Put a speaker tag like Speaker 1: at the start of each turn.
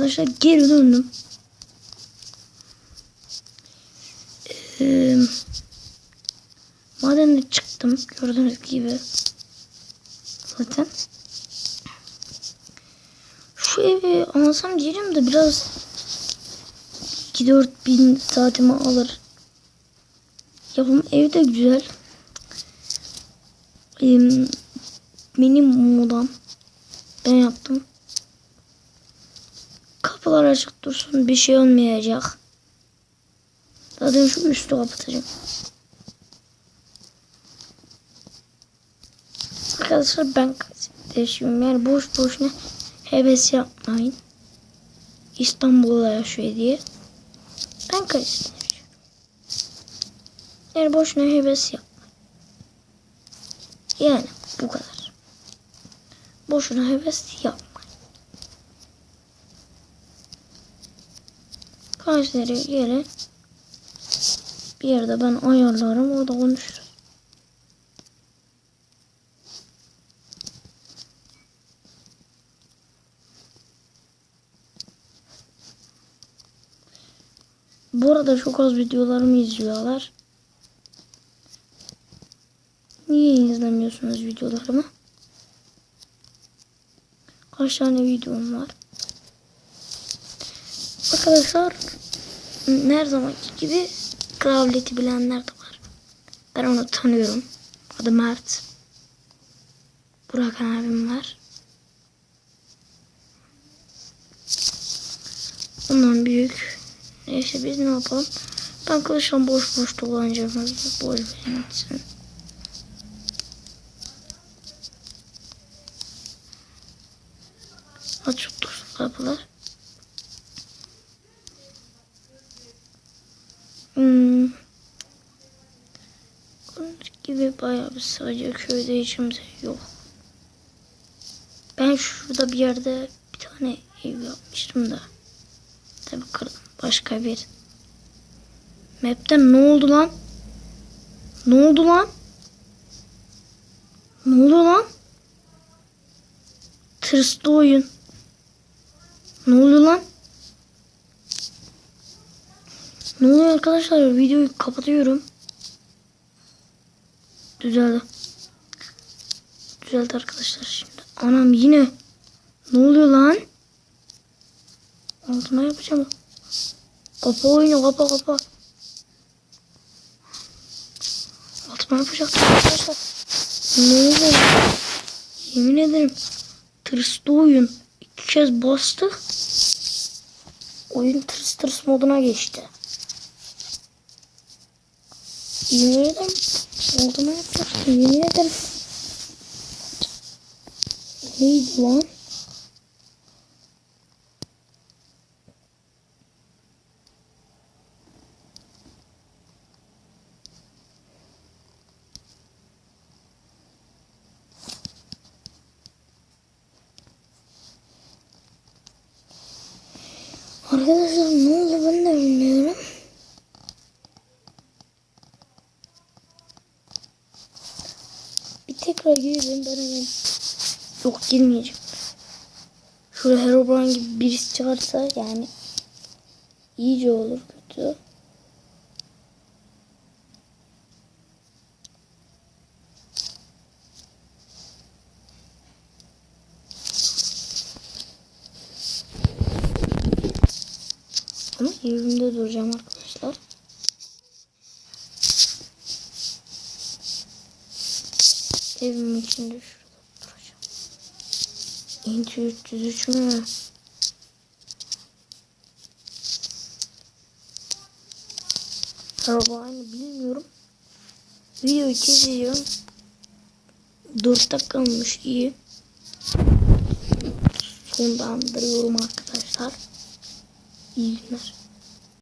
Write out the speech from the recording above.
Speaker 1: Arkadaşlar geri döndüm. Ee, madende çıktım. Gördüğünüz gibi. Zaten. Şu evi alsam diyeceğim de biraz 2-4 bin saatimi alır. Yapım ev de güzel. Ee, benim modam. Ben yaptım. Kapılar açık dursun. Bir şey olmayacak. Zaten şu üstü kapatacağım. Arkadaşlar ben yaşıyorum. Yani boş boşuna heves yapmayın. İstanbul'da yaşıyor diye. Ben yaşıyorum. Yani boşuna heves yapmayın. Yani bu kadar. Boşuna heves yapmayın. Kayseri'ye gelin. Bir yerde ben ayarlarım orada konuşuruz. Bu arada çok az videolarımı izliyorlar. Niye izlemiyorsunuz videolarımı? Kaç tane videom var? Arkadaşlar her zamanki gibi Kravlet'i bilenler de var. Ben onu tanıyorum. Adı Mert. Burak abim var. Ondan büyük. Neyse biz ne yapalım? Ben kılıçla boş boş dolanacağım. Boş benim için. Açık dursun kapılar. Hmm. Gördüğünüz gibi bayağı bir sadece köyde hiç yok. Ben şurada bir yerde bir tane ev yapmıştım da. Tabi kırdım. Başka bir. Map'ten ne oldu lan? Ne oldu lan? Ne oldu lan? Tırstı oyun. Ne oluyor lan? Ne oluyor arkadaşlar? Videoyu kapatıyorum. Düzeldi. Düzeldi arkadaşlar şimdi. Anam yine. Ne oluyor lan? Altına yapacağım. Kapa oyunu kapa kapa. Altıma yapacaktım arkadaşlar. Ne oluyor? Yemin ederim. Tırstı oyun. İki kez bastık. Oyun tırs tırs moduna geçti. Yemin ederim. Neydi lan? Arkadaşlar ne Tekrar girelim ben hemen. Yok girmeyeceğim. Şurada Herobrine gibi birisi çıkarsa yani iyice olur kötü. Ama evimde duracağım arkadaşlar. Evimin içinde şurada duracağım. İnci 303 mü? Araba aynı bilmiyorum. Videoyu çiziyorum. 4 dakika olmuş iyi. Sonlandırıyorum arkadaşlar. İyi günler.